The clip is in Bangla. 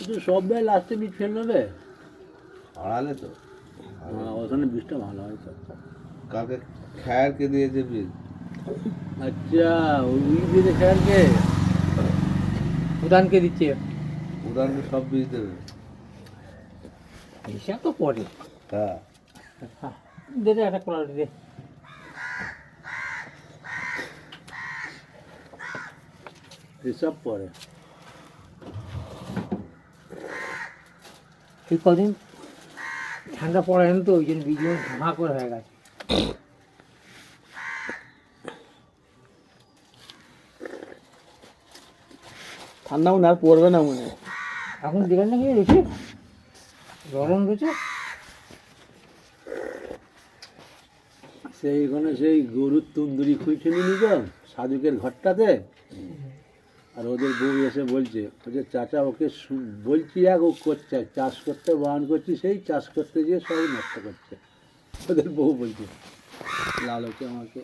কিন্তু সব ভাই লাস্টে বীজ ফেল নেবে? আড়ালে তো। হ্যাঁ, ওখানে বীজটা ভালো হয় তো। কালকে খ্যারকে দিয়েছে বীজ আচ্ছা ওই বীজে খেয়ালকে প্রধানকে দিচ্ছে। উদাহরণ সব বীজ দেবে। হিসাব তো পরে হ্যাঁ। দে দে একটা কলার দে। এসব পরে এই কদিন? ঠান্ডা পড়ে না তো ওই জন্য বীজ ভাঁ করে হয়ে গেছে। ঠান্ডা মনে আর পড়বে না মনে এখন দেখেন না কি রয়েছে গরম রয়েছে। সেই ওখানে সেই গরুর তুন্দুরি খুঁজছে নিয়ে তো সাধুকের ঘরটাতে। আর ওদের বউ এসে বলছে ওদের চাচা, ওকে বলছি এক, ও করছে, চাষ করতে বারণ করছি, সেই চাষ করতে গিয়ে সব নষ্ট করছে। ওদের বউ বলছে, লাল হচ্ছে আমাকে।